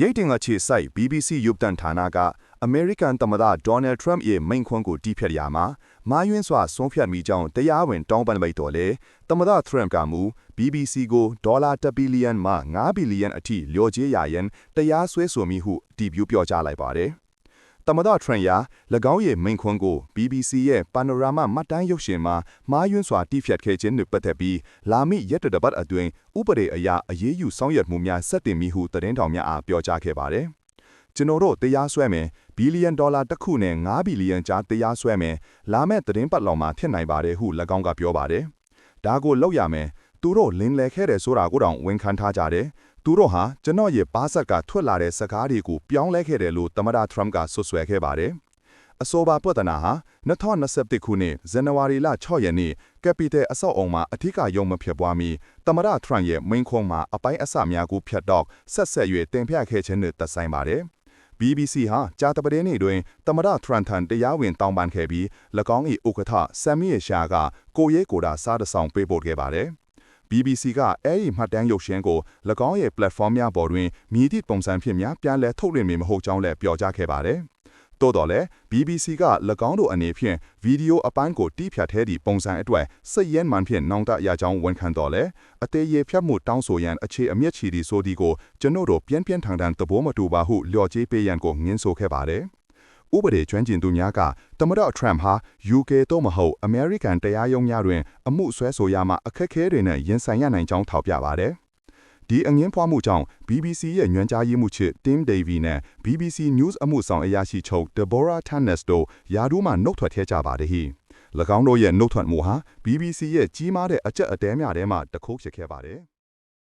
ဗြိတိန်အခြေစိုက် BBC ရုပ်သံဌာနကအမေရိကန်သမ္မတဒေါ်နယ်ထရမ့်ရဲ့မိန့်ခွန်းကိုတီးဖြတ်ရမှာမာယွင်းစွာဆုံးဖြတ်မိကြောင်းတရားဝင်တောင်းပန်လိုက်တော်လေသမ္မတထရမ့်ကမူ BBC ကိုဒေါ်လာ1ဘီလီယံမှ9ဘီလီယံအထိလျော်ကြေးရရန်တရားစွဲဆိုမိဟုတည်ပြုပြောကြားလိုက်ပါတယ်သ မ္မတထရန့်ယာ၎င်းရဲ့မိန့်ခွန်းကို BBC ရဲ့ Panorama မှတ်တမ်းရုပ်ရှင်မှာမားယွန်းစွာတီးဖြတ်ခဲ့ခြင်းနဲ့ပတ်သက်ပြီးလာမည့်ရက်တပတ်အတွင်းဥပဒေအရအရေးယူဆောင်ရွက်မှုများဆက်တင်မိဟုသတင်းတောင်များအားပြောကြားခဲ့ပါတယ်။ကျွန်တော်တို့တရားစွဲမယ်ဘီလီယံဒေါ်လာတစ်ခုနဲ့9ဘီလီယံကြားတရားစွဲမယ်လာမယ့်သတင်းပတ်လောက်မှာဖြစ်နိုင်ပါတယ်ဟု၎င်းကပြောပါတယ်။ဒါကိုလောက်ရမယ်သူတို့လင်းလဲခဲ့တယ်ဆိုတာကိုတောင်ဝန်ခံထားကြတယ် သူတို့ဟာကျွန်တော်ရဲ့ပါဆက်ကထွက်လာတဲ့စကားတွေကိုပြောင်းလဲခဲ့တယ်လို့သမ္မတထရမ့်ကဆွဆွဲခဲ့ပါတယ်။အဆိုပါပြဿနာဟာ2021ခုနှစ်ဇန်နဝါရီလ6ရက်နေ့ကပီတယ်အဆောက်အုံမှာအထူးကရုံမဖြစ်ပွားမီသမ္မတထရမ့်ရဲ့မိန့်ခွန်းမှာအပိုင်းအစများကိုဖျက်တော့ဆက်ဆက်၍တင်ပြခဲ့ခြင်းနဲ့သက်ဆိုင်ပါတယ်။ BBC ဟာကြာတပတဲ့နေ့တွင်သမ္မတထရန်ထန်တရားဝင်တောင်းပန်ခဲ့ပြီး၎င်း၏ဥက္ကဋ္ဌဆမ်မီရှာကကိုရဲကိုတာစားတဆောင်ပေးပို့ခဲ့ပါတယ်။ BBC ကအဲ့ဒီမှတ်တမ်းရုပ်ရှင်ကို၎င်းရဲ့ platform များပေါ်တွင်မြည်သည့်ပုံစံဖြင့်များပြန်လည်ထုတ်လွှင့်မည်မဟုတ်ကြောင်းလည်းပြောကြားခဲ့ပါတယ်။သို့တော်လည်း BBC က၎င်းတို့အနေဖြင့်ဗီဒီယိုအပိုင်းကိုတီးဖြတ်ထဲသည့်ပုံစံအတွက်စိတ်ရမ်းမှန်ဖြင့်နောင်တရကြောင်းဝန်ခံတော်လဲအသေးရဖြတ်မှုတောင်းဆိုရန်အခြေအမြင့်ချီသည့်ဆိုဒီကိုကျွန်ုပ်တို့ပြင်းပြင်းထန်ထန်သဘောမတူပါဟုလျော်ကြေးပေးရန်ကိုငင်းဆိုခဲ့ပါတယ်။ ဥပဒေကျွမ်းကျင်သူများကသမ္မတထရမ့်ဟာ UK သို့မဟုတ် American တရားရုံးများတွင် အမှုဆွဲဆိုရမှအခက်အခဲတွေနဲ့ရင်ဆိုင်ရနိုင်ကြောင်းထောက်ပြပါတယ်။ဒီအငင်းဖွားမှုကြောင့် BBC ရဲ့ညွှန်ကြားရေးမှူးချစ် Tim Davie နဲ့ BBC News အမှုဆောင်အရာရှိချုပ် Deborah Tannes တို့ယာဒူးမှနှုတ်ထွက်ခဲ့ကြပါတယ်။၎င်းတို့ရဲ့နှုတ်ထွက်မှုဟာ BBC ရဲ့ကြီးမားတဲ့အကြက်အတဲများထဲမှတစ်ခုဖြစ်ခဲ့ပါတယ်။